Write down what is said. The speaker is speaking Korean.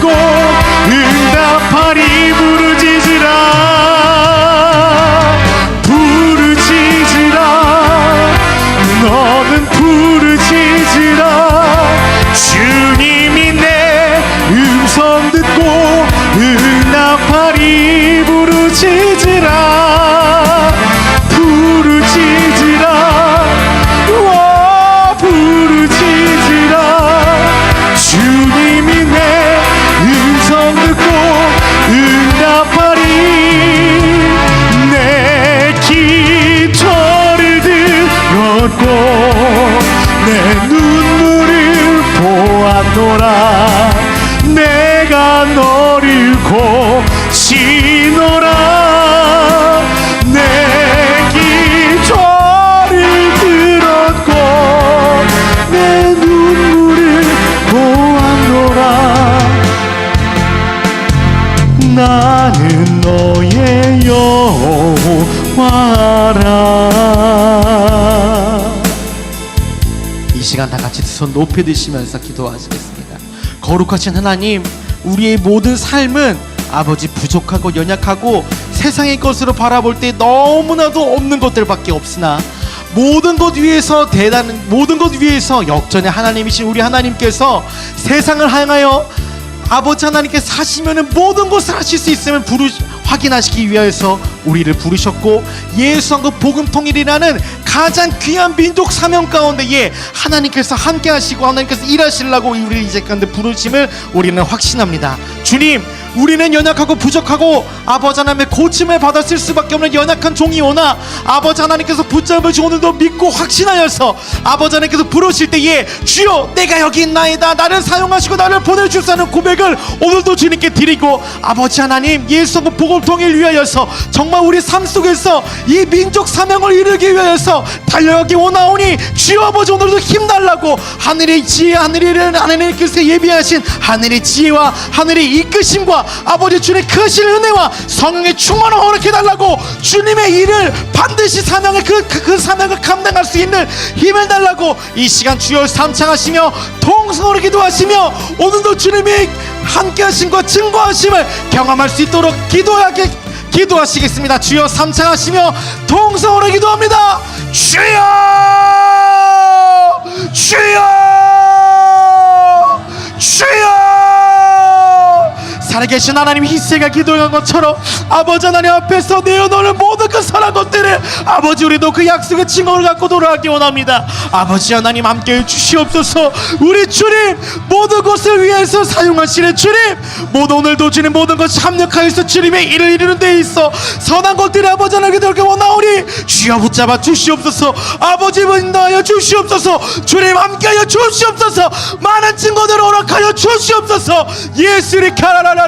contigo. 보라 내가 너를 고치노라. 내 기절을 들었고 내 눈물을 보았노라. 나는 너의 여호와라. 이 시간 다 같이 두 손 높여 드시면서 기도하시겠습니다. 거룩하신 하나님 우리의 모든 삶은 아버지 부족하고 연약하고 세상의 것으로 바라볼 때 너무나도 없는 것들밖에 없으나 모든 것 위에서 대단 모든 것 위에서 역전의 하나님이신 우리 하나님께서 세상을 향하여 아버지 하나님께 사시면은 모든 것을 하실 수 있음을 부르 확인하시기 위하여서 우리를 부르셨고 예수왕국 그 복음 통일이라는 가장 귀한 민족 사명 가운데에 하나님께서 함께 하시고 하나님께서 일하시려고 우리를 이제 가운데 부르심을 우리는 확신합니다. 주님, 우리는 연약하고 부족하고 아버지 하나님의 고침을 받았을 수밖에 없는 연약한 종이 오나 아버지 하나님께서 붙잡으시 오늘도 믿고 확신하여서 아버지 하나님께서 부르실 때에 주여 내가 여기 있나이다 나를 사용하시고 나를 보내주사는 고백을 오늘도 주님께 드리고 아버지 하나님 예수의 복음 통일 위하여서 정말 우리 삶 속에서 이 민족 사명을 이루기 위하여서 달려가기 원하오니 주여 아버지 오늘도 힘달라고 하늘의 지혜 하늘의 하나님께서 예비하신 하늘의 지혜와 하늘의 이끄심과 아버지 주님의 크신 은혜와 성령의 충만을 허락해 달라고 주님의 일을 반드시 사명의 그, 그, 그 사명을 감당할 수 있는 힘을 달라고 이 시간 주여 삼창하시며 통성으로 기도하시며 오늘도 주님이 함께 하심과 증거하심을 경험할 수 있도록 기도하게 기도하시겠습니다. 주여 삼창하시며 통성으로 기도합니다 She 살아계신 하나님 희세가 기도한 것처럼 아버지 하나님 앞에서 내어놓는 모든 그 선한 것들을 아버지 우리도 그 약속의 증거를 갖고 돌아가기 원합니다. 아버지 하나님 함께 해 주시옵소서. 우리 주님 모든 것을 위해서 사용하시는 주님 모두 오늘도 주님 모든 것이 합력하여서 주님의 일을 이루는 데 있어 선한 것들이 아버지 하나님께 돌게 원하오니 주여 붙잡아 주시옵소서. 아버지 인도하여 주시옵소서. 주님 함께하여 주시옵소서. 많은 증거들을 허락하여 주시옵소서. 예수를 카라라라